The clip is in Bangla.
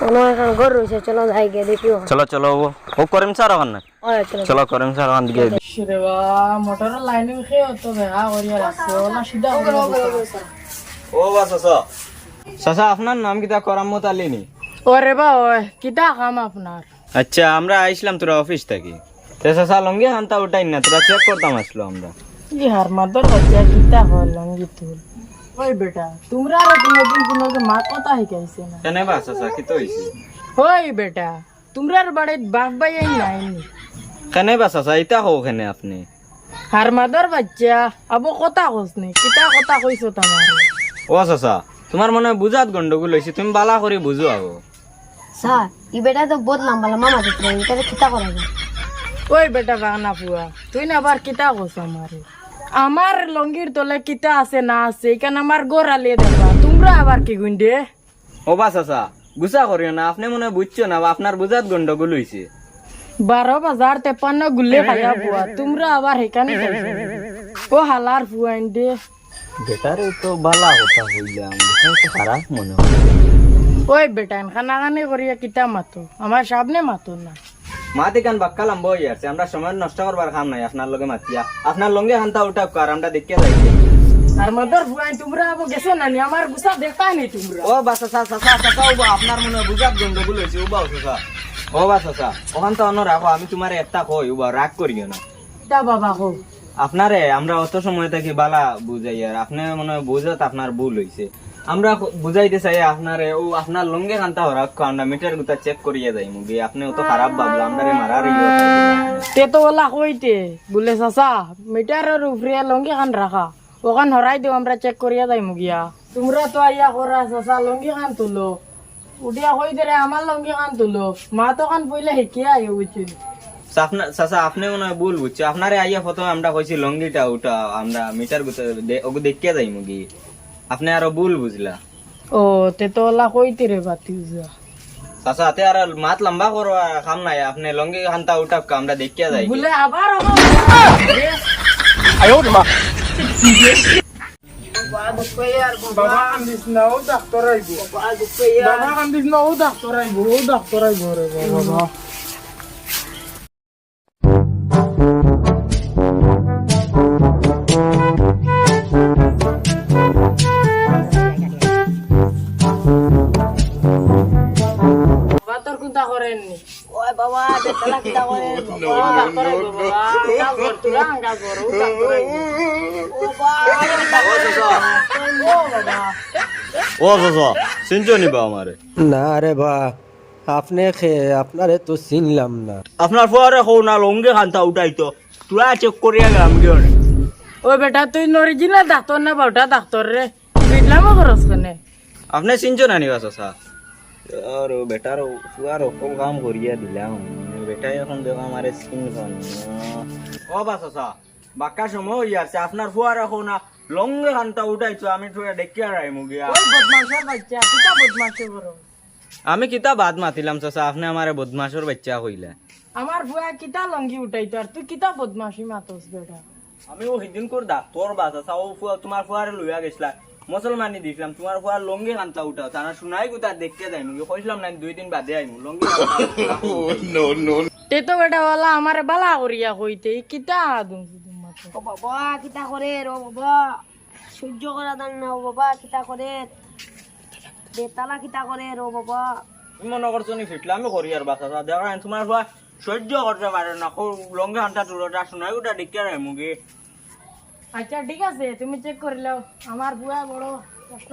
ঘর রয়েছে চলো যাই গিয়ে দেখি চলো চলো ও ও করিম স্যার ওখানে? চলো। করিম স্যার ওখান দিকে রে বা মোটরের লাইনে খেয়ে তো দেখা করিয়া রাখছে ওলা সিধা ও বা আপনার নাম কিতা করামত আলী ওরে বা ওই কিতা কাম আপনার? আচ্ছা আমরা আইছিলাম তোরা অফিস থেকে। তে চাচা লঙ্গি হান্তা উঠাই না তোরা চেক করতাম আসলো আমরা। ই হার মাদর বাচ্চা কিতা হল লঙ্গি তুল। ওই বেটা তোমরা আর কোনোদিন কোনোকে মা কথা শিকাইছে না। কেন বা চাচা কি তো হইছে? ওই বেটা তোমরার বাড়িত বাপ ভাই আইন নাইনি কেন বা চাচা ইতা হো কেনে আপনি? হার মাদর বাচ্চা আবো কথা কস নি কিতা কথা কইছো তোমার? ও চাচা তোমার মনে বুঝাত গন্ডগোল হয়েছে তুমি বালা করে বুঝো আগো স্যার ই বেটা তো বহুত লম্বা লম্বা ছিল এটা কিতা করা ওই বেটা বাগনা পুয়া তুই না আবার কিতা কস আমার আমার লঙ্গির তলে কিতা আছে না আছে এখানে আমার গোড়ালিয়ে দেখবা। তোমরা আবার কি গুন্ডে? ও বা চাচা গুসা করিও না আপনি মনে বুঝছ না আপনার বুঝাত গন্ডগোল হয়েছে বারো বাজার তেপান্ন গুল্লে খাইয়া পুয়া তোমরা আবার সেখানে। ও হালার পুয়াইন দে। বেটারে তো বালা কথা হইলাম খারাপ মনে হয়। ওই বেটা খানা খানি করিয়া কিতা মাতো? আমার সামনে মাতো না? মাতি কান বাক্কালাম বই আছে আমরা সময় নষ্ট করবার কাম নাই আপনার লগে মাতিয়া। আপনার লঙ্গে হান্তা উঠা কার আমরা দেখিয়ে যাই আর মাদার তোমরা আবো গেছো না আমার গুসা দেখা নি তোমরা। ও বাসা সা সা সা সা আপনার মনে হয় বুঝাত গন্ডগোল হয়েছে ও বা সা ও বাসা সা ওখান তো অন্য রাখো আমি তোমার একটা কই ও রাগ করিও না। তা বাবা আপনারে আমরা অত সময় থাকি বালা বুঝাই আর আপনি মনে হয় বুঝাত আপনার ভুল হয়েছে আমরা বুঝাইতে চাই আপনারে ও আপনার লঙ্গে কান্তা হরাক আমরা মিটার গুতা চেক করিয়ে যাই মুগি আপনি অত খারাপ ভাবলা আমরা মারার ইয়ে তে তো ওলা কইতে বলে চাচা মিটারের উপরে লঙ্গি খান রাখা। ওখান হরাই দিও আমরা চেক করিয়া যাই মুগিয়া তোমরা তো আইয়া করা চাচা লঙ্গি খান তুলো। উঠিয়া কই দে আমার লঙ্গি খান তুলো। মা তো খান পইলে শিকিয়া আইও বুঝছি। চাচা আপনি মনে হয় ভুল বুঝছ। আপনারে আইয়া প্রথমে আমরা কইছি লঙ্গিটা ওটা আমরা মিটার গুতা ওগু দেখিয়ে যাই মুগি আপনি আরও ভুল বুঝলা। ও তে তো ওলা কইতে রে বাতি উজা চাচা হাতে আর মাত লম্বা করবা কাম নাই আপনি লঙ্গি খান্তা উঠা আমরা দেখিয়ে যাই। বলে আবার আবার বাবা কান্দিস না ও ডাক্তার আইব বাবা কান্দিস না ও ডাক্তার আইব ও ডাক্তার আইব রে বাবা বাবা করেননি ওই বাবা বেটালা কিতা করে ও ডাক্তার বাবা তা কর তুলা আঙ্গা কর ও ডাক্তার ও বাবা। ও বাবা ও চাচা চিনছো আমারে? না রে বা আপনি আপনারে তো চিনলাম না। আপনার ফুয়ারে হো না লঙ্গে খান্তা উঠাইতো। তোরা চেক করিয়া গেলাম গিয়ে ওই বেটা তুই অরিজিনাল ডাক্তার না বাউটা ডাক্তার রে? বিটলামও খরচ কেনে? আপনি চিনছো না নিবা চাচা আর বেটার ফুয়ার অকল কাম করিয়া দিলাম বেটাই এখন দেখো আমার স্কিন খান ও বা চাচা বাক্কা সময় হই আছে আপনার ফুয়ার এখন লঙ্গে খান্তা উঠাইছো আমি তোরা দেখিয়া রাই মুগিয়া ওই বদমাশের বাচ্চা কিতা বদমাশে করো আমি কিতা বাদ মাতিলাম চাচা আপনি আমারে বদমাসর বাচ্চা কইলা আমার ভুয়া কিতা লঙ্গি উঠাইতো আর তুই কিতা বদমাশি মাতস বেটা আমি ও সেদিন করে ডাক্তর বাস আছে ও ফুয়া তোমার ফুয়ারে লইয়া গেছিলা মুসলমানি দিছিলাম তোমার ফুয়ার লঙ্গি কান্তা উঠাও তারা শুনাই গুতা দেখতে যাই মুগি কইছিলাম না দুই দিন বাদে আইমু লঙ্গি তে তো বেটা ওলা আমারে বালা করিয়া কইতে ই কিতা আদম ও বাবা কিতা করে ও বাবা? সহ্য করা দান না ও বাবা কিতা করে? বেতালা কিতা করে ও বাবা? মনে করছ নি ফিটলা আমি করি আর বাসা দেখা তোমার ফুয়া সহ্য করতে পারে না লঙ্গি কান্তা তুলোটা শুনাই গুতা দেখতে যাই মুগি আচ্ছা ঠিক আছে তুমি চেক করে লাও আমার বুয়া বড় কষ্ট